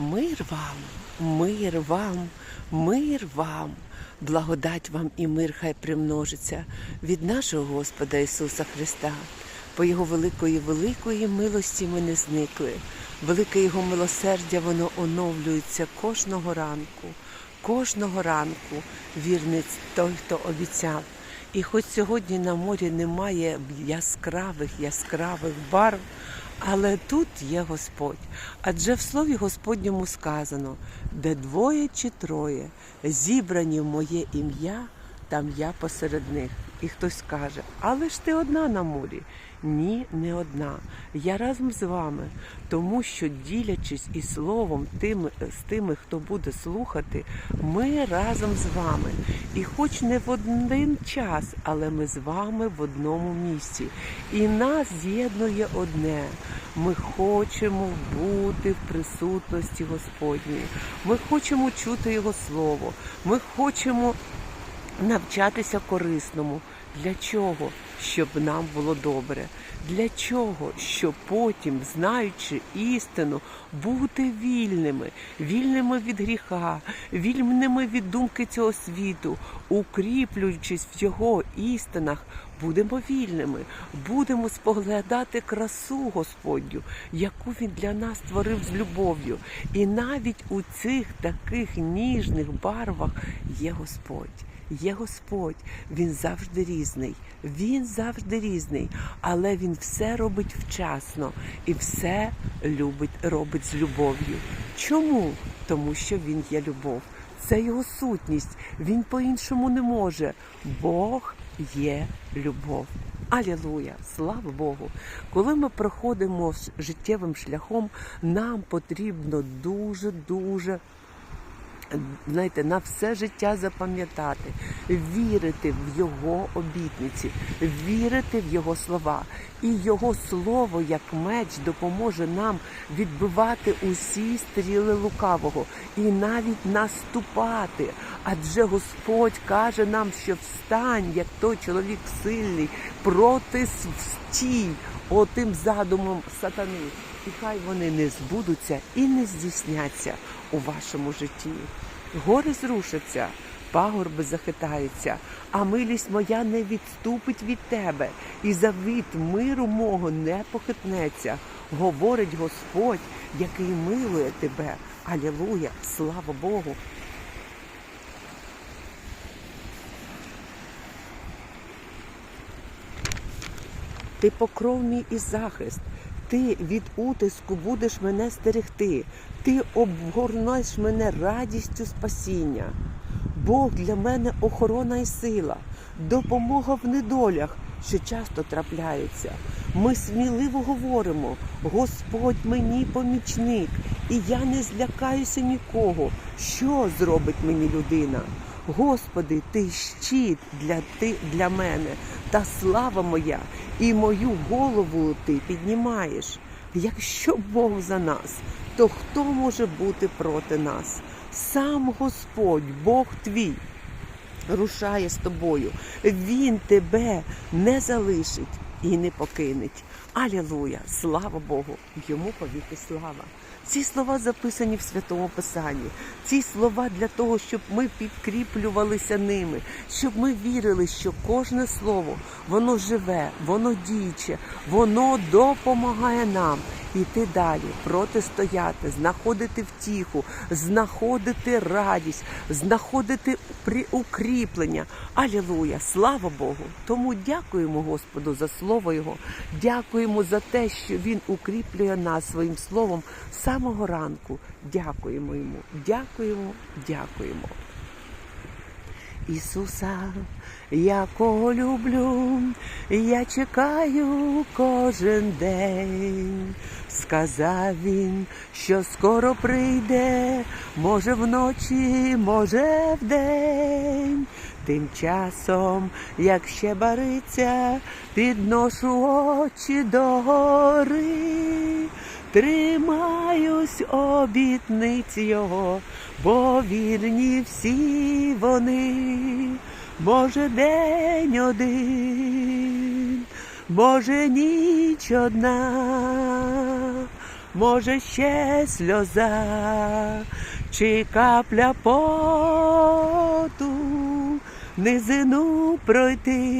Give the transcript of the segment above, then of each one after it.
Мир вам, мир вам, мир вам, благодать вам і мир хай примножиться від нашого Господа Ісуса Христа. По Його великої великої милості ми не зникли. Велике Його милосердя, воно оновлюється кожного ранку, кожного ранку вірний той, хто обіцяв. І хоч сьогодні на морі немає яскравих, яскравих барв, але тут є Господь. Адже в слові Господньому сказано, де двоє чи троє зібрані в моє ім'я, там я посеред них. І хтось каже, але ж ти одна на морі. Ні, не одна. Я разом з вами, тому що ділячись і словом тими, з тими, хто буде слухати, ми разом з вами. І хоч не в один час, але ми з вами в одному місці. І нас з'єднує одне. Ми хочемо бути в присутності Господньої. Ми хочемо чути Його Слово. Ми хочемо навчатися корисному. Для чого? Щоб нам було добре. Для чого? Щоб потім, знаючи істину, бути вільними, вільними від гріха, вільними від думки цього світу, укріплюючись в його істинах, будемо вільними, будемо споглядати красу Господню, яку він для нас створив з любов'ю. І навіть у цих таких ніжних барвах є Господь. Є Господь, Він завжди різний. Він завжди різний, але він все робить вчасно і все любить, робить з любов'ю. Чому? Тому що він є любов. Це його сутність. Він по-іншому не може. Бог є любов. Алілуя! Слава Богу! Коли ми проходимо життєвим шляхом, нам потрібно дуже дуже знаєте, на все життя запам'ятати, вірити в його обітниці, вірити в його слова. І його слово, як меч, допоможе нам відбивати усі стріли лукавого і навіть наступати. Адже Господь каже нам, що встань, як той чоловік сильний, проти стій отим задумом сатани. І хай вони не збудуться і не здійсняться у вашому житті. Гори зрушаться, пагорби захитаються, а милість моя не відступить від тебе, і завіт миру мого не похитнеться, говорить Господь, який милує тебе. Алілуя, слава Богу! Ти покров мій і захист. Ти від утиску будеш мене стерегти, ти обгорнеш мене радістю спасіння. Бог для мене охорона і сила, допомога в недолях, що часто трапляються. Ми сміливо говоримо: Господь мені помічник, і я не злякаюся нікого. Що зробить мені людина? Господи, ти щит для ти для мене, та слава моя, і мою голову ти піднімаєш. Якщо Бог за нас, то хто може бути проти нас? Сам Господь, Бог твій, рушає з тобою. Він тебе не залишить і не покинеть. Алілуя! Слава Богу! Йому повіки слава! Ці слова записані в святому Писанні. Ці слова для того, щоб ми підкріплювалися ними, щоб ми вірили, що кожне слово воно живе, воно діюче, воно допомагає нам іти далі, протистояти, знаходити втіху, знаходити радість, знаходити укріплення. Алілуя! Слава Богу! Тому дякуємо Господу за слово Його. Дякуємо за те, що Він укріплює нас своїм словом з самого ранку. Дякуємо йому, дякуємо, дякуємо. Ісуса, якого люблю, я чекаю кожен день. Сказав він, що скоро прийде, може вночі, може вдень. Тим часом, як ще бариться, підношу очі до гори, тримаюсь обітниць його, бо вірні всі вони, може, день один, може, ніч одна, може ще сльоза, чи капля поту, низину пройти,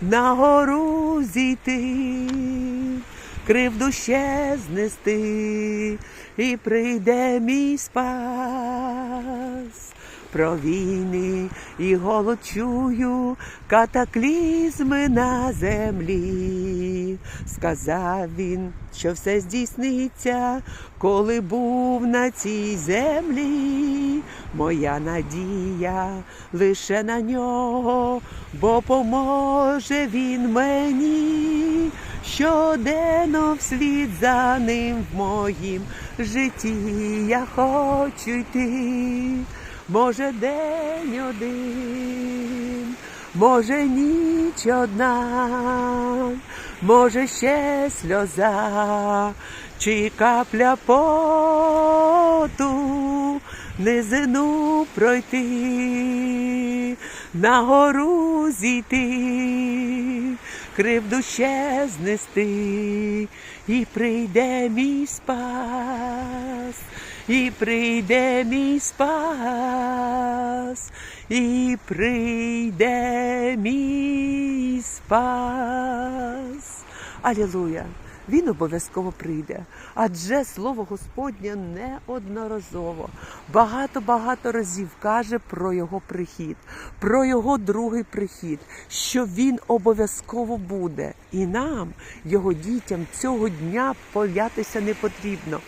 на гору зійти, кривду ще знести, і прийде мій спас. Про війни і голод чую, катаклізми на землі. Сказав він, що все здійсниться, коли був на цій землі. Моя надія лише на нього, бо поможе він мені. Щоденно вслід за ним в моїм житті я хочу йти. Може, день один, може, ніч одна, може, ще сльоза, чи капля поту, низину пройти, на гору зійти, кривду ще знести, і прийде мій спас і прийде мій спас, і прийде мій спас. Алілуя! Він обов'язково прийде, адже слово Господнє неодноразово, багато-багато разів каже про його прихід, про його другий прихід, що він обов'язково буде, і нам, його дітям, цього дня боятися не потрібно.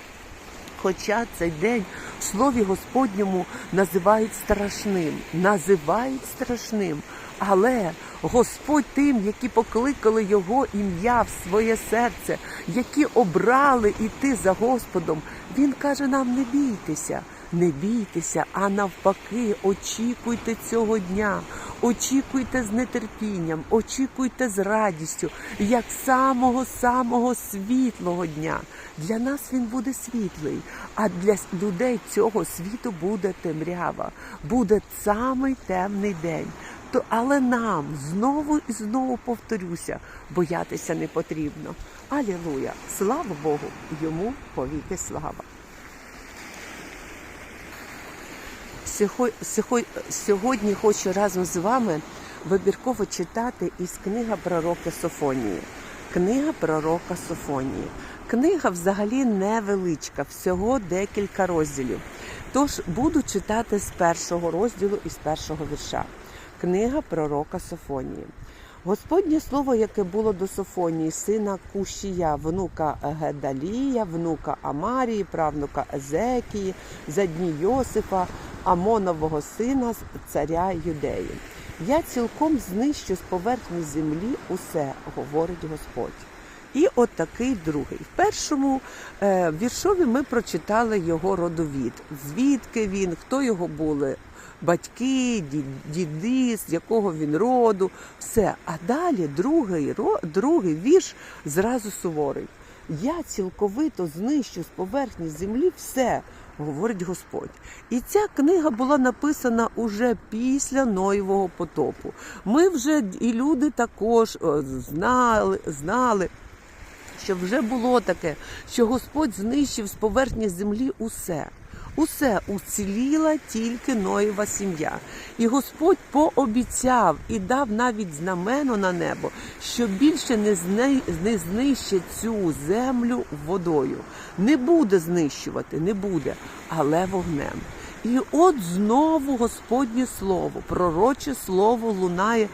Хоча цей день в слові Господньому називають страшним, називають страшним. Але Господь тим, які покликали Його ім'я в своє серце, які обрали іти за Господом, Він каже нам: не бійтеся, не бійтеся, а навпаки, очікуйте цього дня, очікуйте з нетерпінням, очікуйте з радістю, як самого-самого світлого дня. Для нас він буде світлий, а для людей цього світу буде темрява, буде самий темний день. То, але нам знову і знову повторюся, боятися не потрібно. Алілуя! Слава Богу! Йому повіки слава! Сьогодні хочу разом з вами вибірково читати із книга пророка Софонії. Книга пророка Софонії. Книга взагалі невеличка, всього декілька розділів. Тож буду читати з першого розділу і з першого вірша. Книга пророка Софонії. Господнє слово, яке було до Софонії, сина Кушія, внука Гедалія, внука Амарії, правнука Езекії, за дні Йосифа, Амонового сина царя Юдеї. Я цілком знищу з поверхні землі усе, говорить Господь. І от такий другий. В першому е, віршові ми прочитали його родовід. Звідки він, хто його були, батьки, діди, з якого він роду, все. А далі другий, другий вірш зразу суворий. Я цілковито знищу з поверхні землі все, говорить Господь. І ця книга була написана уже після Ноєвого потопу. Ми вже і люди також знали, знали що вже було таке, що Господь знищив з поверхні землі усе. Усе уціліла тільки Ноєва сім'я. І Господь пообіцяв і дав навіть знамено на небо, що більше не знищить цю землю водою. Не буде знищувати, не буде, але вогнем. І от знову Господнє слово, пророче слово лунає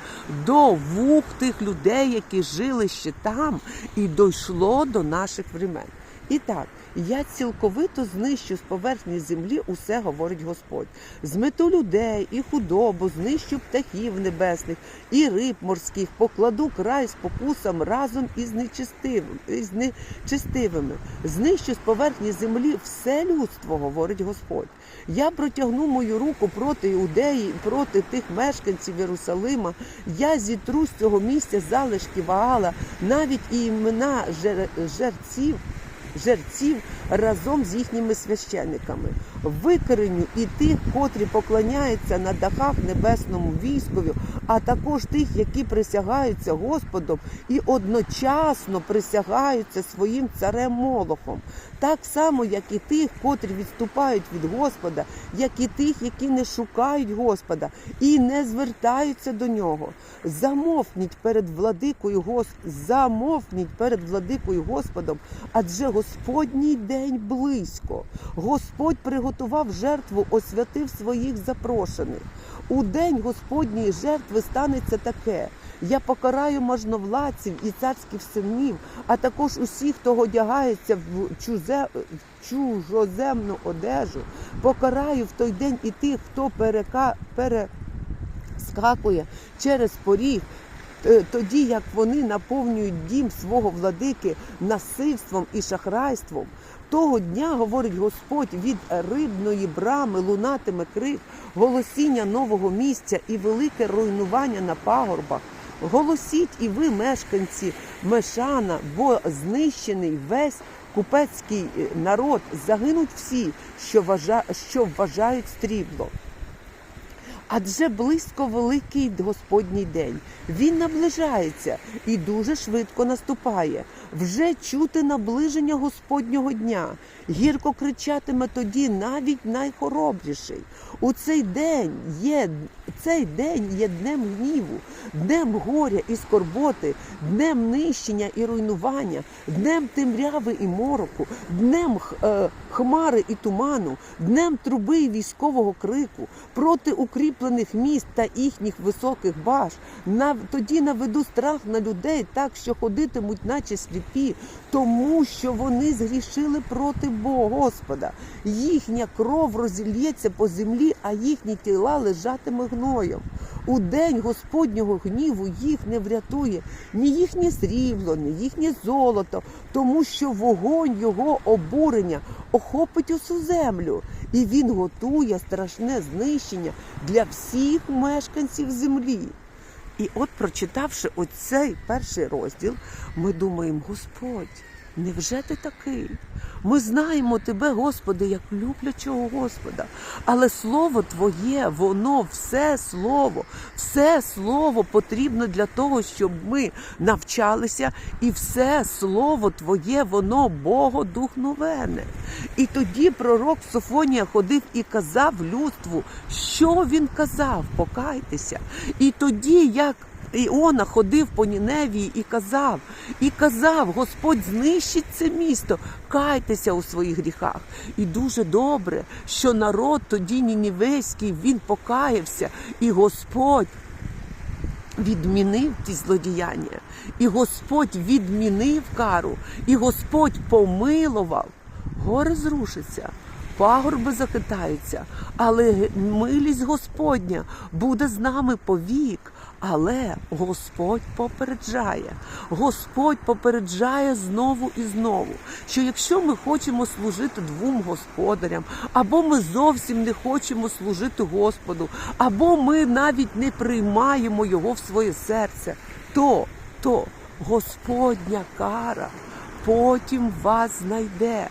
до вух тих людей, які жили ще там, і дійшло до наших времен. І так, я цілковито знищу з поверхні землі усе, говорить Господь. Змету людей і худобу, знищу птахів небесних і риб морських, покладу край спокусам разом із нечистивим, із нечистивими. Знищу з поверхні землі все людство, говорить Господь. Я протягну мою руку проти іудеї, проти тих мешканців Єрусалима. Я зітру з цього місця залишки Ваала, навіть і імена жер- жерців жерців разом з їхніми священниками. Викореню і тих, котрі поклоняються на дахах небесному військові, а також тих, які присягаються Господом і одночасно присягаються своїм царем Молохом, так само, як і тих, котрі відступають від Господа, як і тих, які не шукають Господа і не звертаються до нього. Замовкніть перед владикою Гос... замовкніть перед владикою Господом, адже Господній день близько. Господь приготував жертву, освятив своїх запрошених. У день Господньої жертви станеться таке. Я покараю можновладців і царських синів, а також усіх, хто одягається в чузе, в чужоземну одежу. Покараю в той день і тих, хто перека, перескакує через поріг. Е, Тоді як вони наповнюють дім свого владики насильством і шахрайством, того дня, говорить Господь, від рибної брами лунатиме крик, голосіння нового місця і велике руйнування на пагорбах. Голосіть і ви, мешканці Мешана, бо знищений весь купецький е, народ, загинуть всі, що, вважа... що вважають стрібло. Адже близько великий Господній день. Він наближається і дуже швидко наступає. Вже чути наближення Господнього дня. Гірко кричатиме тоді навіть найхоробріший. У цей день є цей день є днем гніву, днем горя і скорботи, днем нищення і руйнування, днем темряви і мороку, днем е, хмари і туману, днем труби і військового крику, проти укріплених міст та їхніх високих баш. На, тоді наведу страх на людей так, що ходитимуть, наче сліпі, тому що вони згрішили проти Бога Господа. Їхня кров розільється по землі, а їхні тіла лежатиме гноєм. У день Господнього гніву їх не врятує ні їхнє срібло, ні їхнє золото, тому що вогонь його обурення охопить усю землю, і він готує страшне знищення для всіх мешканців землі. І от, прочитавши оцей перший розділ, ми думаємо, Господь, невже ти такий? Ми знаємо тебе, Господи, як люблячого Господа. Але слово Твоє, воно все слово, все слово потрібно для того, щоб ми навчалися, і все слово Твоє, воно Богодухновене. І тоді пророк Софонія ходив і казав людству, що він казав, покайтеся. І тоді, як Іона ходив по Ніневії і казав, і казав, Господь знищить це місто, кайтеся у своїх гріхах. І дуже добре, що народ тоді Нінівейський, він покаявся, і Господь відмінив ті злодіяння, і Господь відмінив кару, і Господь помилував. Гори зрушиться, пагорби захитаються, але милість Господня буде з нами повік. Але Господь попереджає, Господь попереджає знову і знову, що якщо ми хочемо служити двом господарям, або ми зовсім не хочемо служити Господу, або ми навіть не приймаємо його в своє серце, то, то Господня кара потім вас знайде.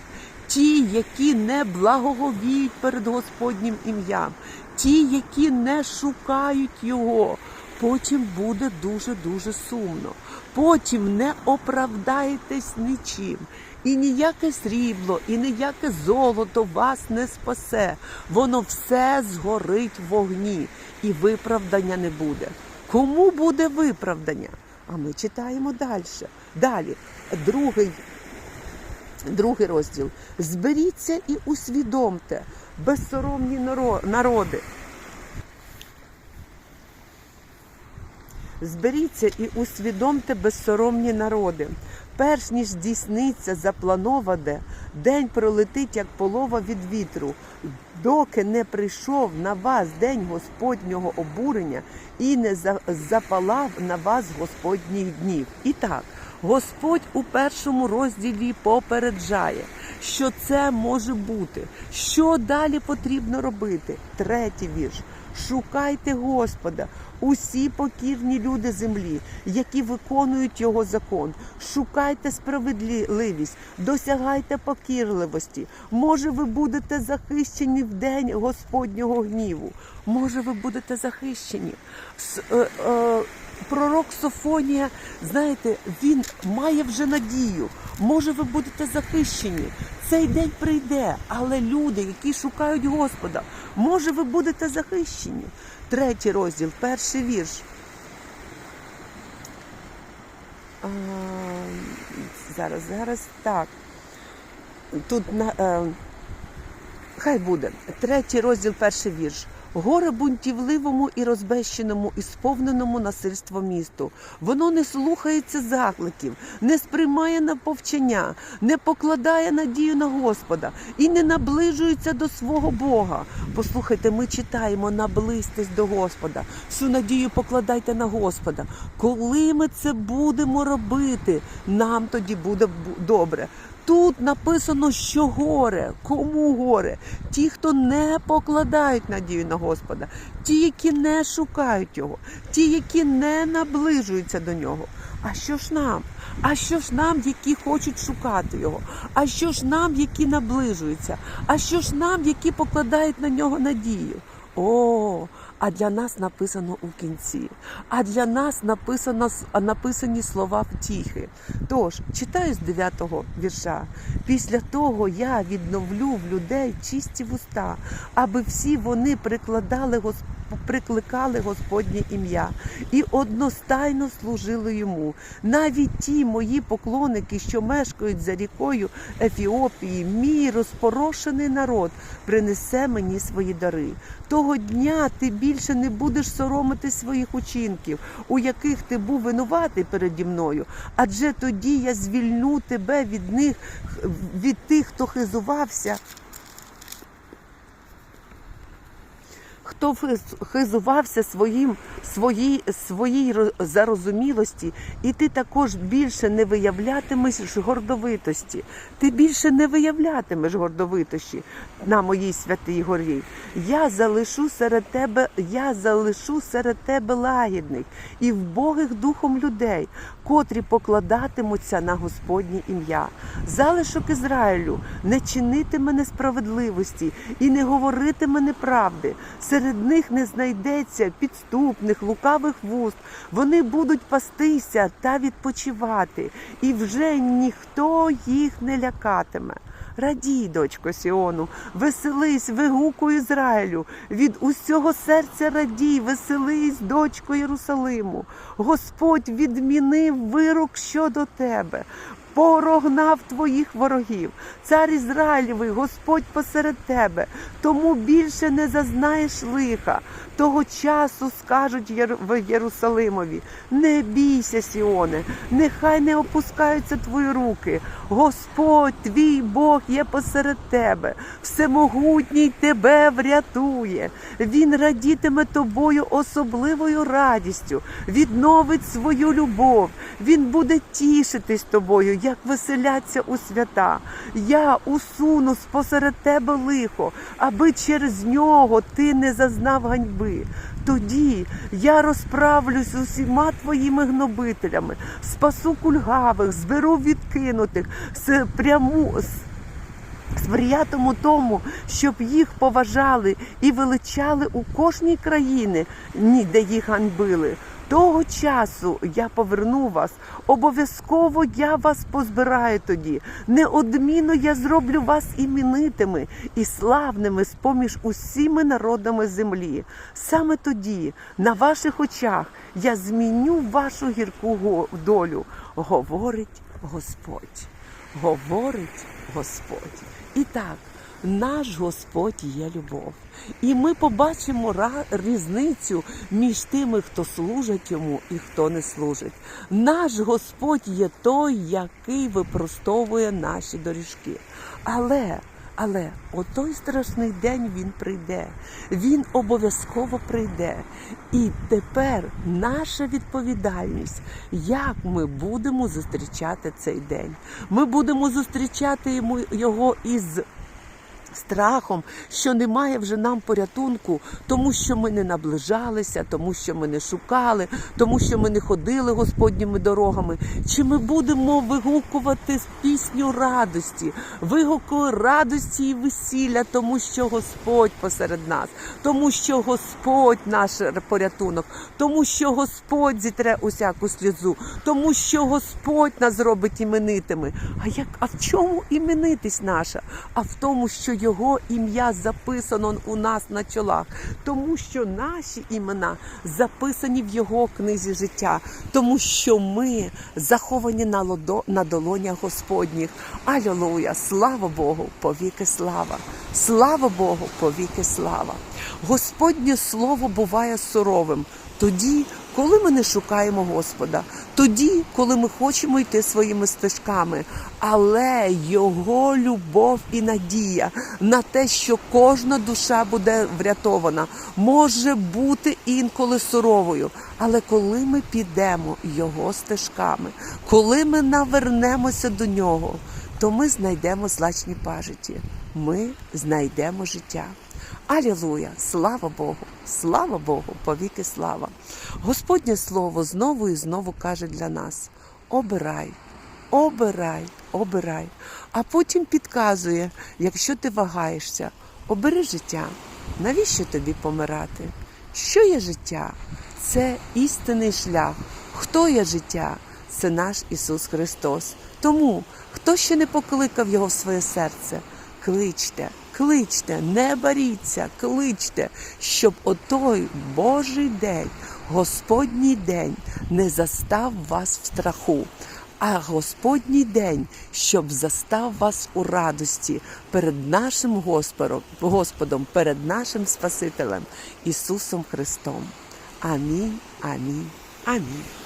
Ті, які не благоговіють перед Господнім ім'ям, ті, які не шукають його, потім буде дуже-дуже сумно. Потім не оправдаєтесь нічим. І ніяке срібло, і ніяке золото вас не спасе. Воно все згорить в вогні, і виправдання не буде. Кому буде виправдання? А ми читаємо далі. Далі, другий Другий розділ. Зберіться і усвідомте, безсоромні народи. Зберіться і усвідомте безсоромні народи. Перш ніж здійсниться заплановане, день пролетить, як полова від вітру, доки не прийшов на вас день Господнього обурення і не запалав на вас Господніх днів. І так, Господь у першому розділі попереджає, що це може бути, що далі потрібно робити. Третій вірш. Шукайте Господа, усі покірні люди землі, які виконують його закон. Шукайте справедливість, досягайте покірливості. Може, ви будете захищені в день Господнього гніву. Може, ви будете захищені. С- е, е, Пророк Софонія, знаєте, він має вже надію. Може, ви будете захищені. Цей день прийде, але люди, які шукають Господа, може, ви будете захищені. Третій розділ, перший вірш. А, зараз, зараз так. Тут на. Е, Хай буде третій розділ, перший вірш. Горе бунтівливому і розбещеному, і сповненому насильство місту. Воно не слухається закликів, не сприймає на повчення, не покладає надію на Господа і не наближується до свого Бога. Послухайте, ми читаємо наблизьтесь до Господа. Всю надію покладайте на Господа. Коли ми це будемо робити, нам тоді буде добре. Тут написано, що горе. Кому горе? Ті, хто не покладають надію на Господа, ті, які не шукають його, ті, які не наближуються до нього. А що ж нам? А що ж нам, які хочуть шукати його? А що ж нам, які наближуються? А що ж нам, які покладають на нього надію? О, а для нас написано у кінці. А для нас написано написані слова втіхи. Тож читаю з 9-го вірша. Після того я відновлю в людей чисті вуста, аби всі вони прикладали Гос- прикликали Господнє ім'я і одностайно служили йому. Навіть ті мої поклонники, що мешкають за рікою Ефіопії, мій розпорошений народ принесе мені свої дари. Того дня ти більше не будеш соромити своїх учинків, у яких ти був винуватий переді мною. Адже тоді я звільню тебе від них, від тих, хто хизувався. Хто хизувався своїм своїй, своїй зарозумілості, і ти також більше не виявлятимеш гордовитості. Ти більше не виявлятимеш гордовитості на моїй святій горі. Я залишу серед тебе, я залишу серед тебе лагідних і вбогих духом людей, котрі покладатимуться на Господнє ім'я. Залишок Ізраїлю не чинитиме несправедливості і не говоритиме неправди. Серед них не знайдеться підступних, лукавих вуст. Вони будуть пастися та відпочивати, і вже ніхто їх не лякатиме. Радій, дочко Сіону, веселись, вигуку Ізраїлю, від усього серця радій, веселись, дочко Єрусалиму. Господь відмінив вирок щодо тебе. Порогнав твоїх ворогів, цар Ізраїльовий, Господь посеред тебе, тому більше не зазнаєш лиха. Того часу скажуть в Єрусалимові: не бійся, Сіоне, нехай не опускаються твої руки. Господь, твій Бог є посеред тебе, всемогутній тебе врятує. Він радітиме тобою особливою радістю, відновить свою любов. Він буде тішитись тобою, як веселяться у свята. Я усуну спосеред тебе лихо, аби через нього ти не зазнав ганьби. Тоді я розправлюсь з усіма твоїми гнобителями, спасу кульгавих, зберу відкинутих, пряму. Сприятиму тому, щоб їх поважали і величали у кожній країні, ні, де їх ганьбили. Того часу я поверну вас, обов'язково я вас позбираю тоді. Неодмінно я зроблю вас іменитими і славними з-поміж усіми народами землі. Саме тоді, на ваших очах, я зміню вашу гірку долю, говорить Господь. Говорить Господь. І так, наш Господь є любов. І ми побачимо різницю між тими, хто служить йому і хто не служить. Наш Господь є той, який випростовує наші доріжки. Але але о той страшний день він прийде. Він обов'язково прийде. І тепер наша відповідальність, як ми будемо зустрічати цей день. Ми будемо зустрічати його із страхом, що немає вже нам порятунку, тому що ми не наближалися, тому що ми не шукали, тому що ми не ходили Господніми дорогами. Чи ми будемо вигукувати пісню радості, вигуку радості і весілля, тому що Господь посеред нас, тому що Господь наш порятунок, тому що Господь зітре усяку сльозу, тому що Господь нас зробить іменитими. А як а в чому іменитись наша? А в тому, що його ім'я записано у нас на чолах, тому що наші імена записані в його книзі життя, тому що ми заховані на лодо на долонях Господніх. Алілуя! Слава Богу! Повіки слава! Слава Богу! Повіки слава! Господнє слово буває суровим тоді, коли ми не шукаємо Господа, тоді, коли ми хочемо йти своїми стежками, але Його любов і надія на те, що кожна душа буде врятована, може бути інколи суровою. Але коли ми підемо Його стежками, коли ми навернемося до нього, то ми знайдемо злачні пажиті, ми знайдемо життя. Алілуя! Слава Богу! Слава Богу! Повіки слава! Господнє слово знову і знову каже для нас: обирай, обирай, обирай. А потім підказує, якщо ти вагаєшся, обери життя. Навіщо тобі помирати? Що є життя? Це істинний шлях. Хто є життя? Це наш Ісус Христос. Тому, хто ще не покликав Його в своє серце, кличте, кличте, не боріться, кличте, щоб отой Божий день, Господній день не застав вас в страху. А Господній день, щоб застав вас у радості перед нашим Господом, перед нашим Спасителем Ісусом Христом. Амінь, амінь, амінь.